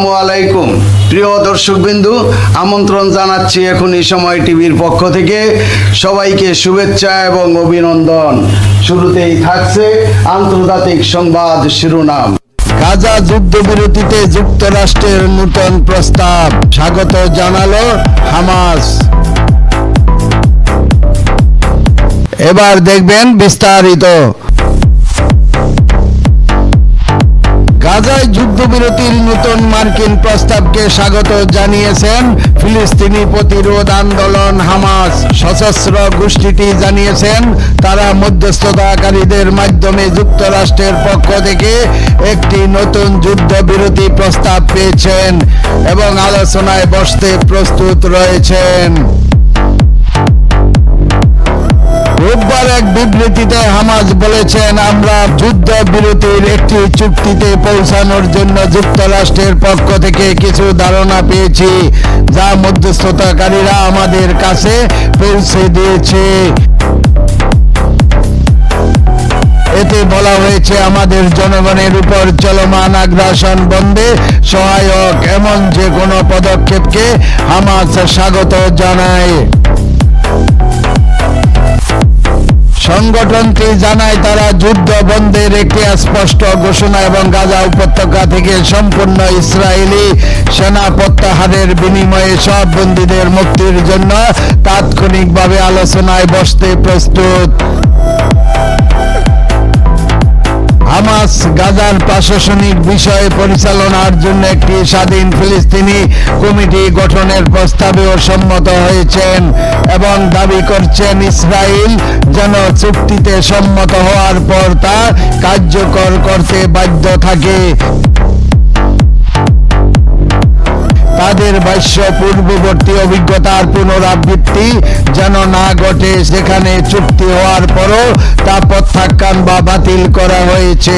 আসসালামু আলাইকুম। প্রিয় আমন্ত্রণ জানাচ্ছি সময় টিভির পক্ষ থেকে। সবাইকে শুভেচ্ছা এবং অভিনন্দন। শুরুতেই থাকছে আন্তর্জাতিক সংবাদ শিরোনাম। গাজা যুদ্ধবিরতিতে যুক্তরাষ্ট্রের নূতন প্রস্তাব। স্বাগত জানালো হামাস। এবার দেখবেন বিস্তারিত। গাজায় যুদ্ধবিরতির নতুন মার্কিন প্রস্তাবকে স্বাগত জানিয়েছেন ফিলিস্তিনি প্রতিরোধ আন্দোলন হামাস। সশস্ত্র গোষ্ঠীটি জানিয়েছেন, তারা মধ্যস্থতাকারীদের মাধ্যমে যুক্তরাষ্ট্রের পক্ষ থেকে একটি নতুন যুদ্ধবিরতি প্রস্তাব পেয়েছেন এবং আলোচনায় বসতে প্রস্তুত রয়েছেন। রোববার এক বিবৃতিতে হামাজ বলেছেন, আমরা যুদ্ধ বিরতির একটি চুক্তিতে পৌঁছানোর জন্য যুক্তরাষ্ট্রের পক্ষ থেকে কিছু ধারণা পেয়েছি, যা মধ্যস্থতাকারীরা আমাদের কাছে পৌঁছে দিয়েছে। এতে বলা হয়েছে, আমাদের জনগণের উপর চলমান আগ্রাসন বন্ধে সহায়ক এমন যে কোনো পদক্ষেপকে হামাস স্বাগত জানায়। সংগঠনটি জানায়, তারা যুদ্ধ বন্ধের একটি স্পষ্ট ঘোষণা এবং গাজা উপত্যকা থেকে সম্পূর্ণ ইসরায়েলি সেনা প্রত্যাহারের বিনিময়ে সব বন্দীদের মুক্তির জন্য তাৎক্ষণিকভাবে আলোচনায় বসতে প্রস্তুত। হামাস গাজার প্রশাসনিক বিষয়ে পরিচালনার জন্য একটি স্বাধীন ফিলিস্তিনি কমিটি গঠনের প্রস্তাবেও সম্মত হয়েছেন এবং দাবি করছেন ইসরায়েল যেন চুক্তিতে সম্মত হওয়ার পর তা কার্যকর করতে বাধ্য থাকে। তাদের বাস্য পূর্ববর্তী অভিজ্ঞতার পুনরাবৃত্তি যেন না ঘটে, সেখানে চুক্তি হওয়ার পরও তা প্রত্যাখ্যান বা বাতিল করা হয়েছে।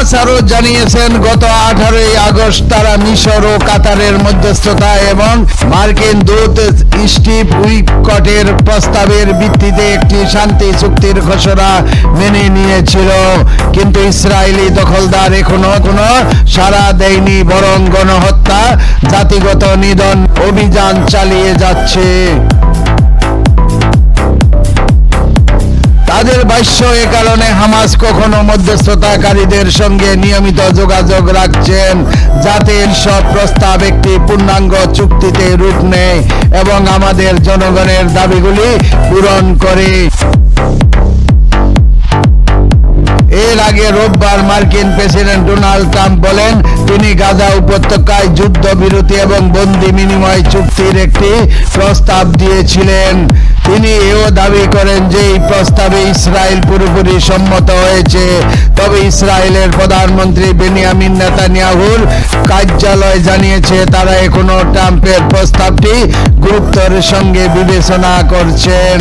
আরও জানিয়েছেন, গত আঠারোই আগস্ট তারা মিশর ও কাতারের মধ্যস্থতা এবং মার্কিন দূত স্টিভ উইকটের প্রস্তাবের ভিত্তিতে একটি শান্তি চুক্তির ঘোষণা মেনে নিয়েছিল। কিন্তু ইসরায়েলি দখলদার এখনও কোনো সাড়া দেয়নি, বরং গণহত্যা, জাতিগত নিধন অভিযান চালিয়ে যাচ্ছে। তাদের ভাষ্য এ কারণে হামাস কখনো মধ্যস্থতাকারীদের সঙ্গে নিয়মিত যোগাযোগ রাখছেন, যাতে সব প্রস্তাব একটি পূর্ণাঙ্গ চুক্তিতে রূপ নেয় এবং আমাদের জনগণের দাবিগুলি পূরণ করে। এর আগে রোববার মার্কিন প্রেসিডেন্ট ডোনাল্ড ট্রাম্প বলেন, তিনি গাজা উপত্যকায় যুদ্ধবিরতি এবং বন্দি বিনিময় চুক্তির একটি প্রস্তাব দিয়েছিলেন। তিনি এও দাবি করেন যে এই প্রস্তাবে ইসরায়েল পুরোপুরি সম্মত হয়েছে। তবে ইসরায়েলের প্রধানমন্ত্রী বেনিয়ামিন নেতানিয়াহুর কার্যালয় জানিয়েছে, তারা এখনও ট্রাম্পের প্রস্তাবটি গুরুত্বের সঙ্গে বিবেচনা করছেন।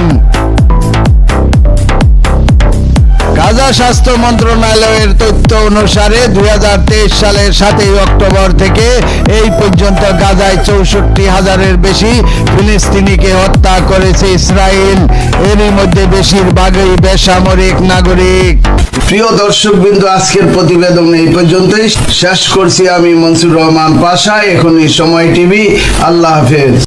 গাজা স্বাস্থ্য মন্ত্রণালয়ের তথ্য অনুসারে দুই সালের সাতই অক্টোবর থেকে এই পর্যন্ত গাজায় চৌষট্টি হাজারের বেশি ফিলিস্তিনিকে হত্যা করেছে ইসরায়েল। এরই মধ্যে বেশিরভাগই বেসামরিক নাগরিক। প্রিয় দর্শক বিন্দু আজকের প্রতিবেদন এই পর্যন্তই। শেষ করছি আমি মনসুর রহমান পাশা, এখনই সময় টিভি। আল্লাহ হাফেজ।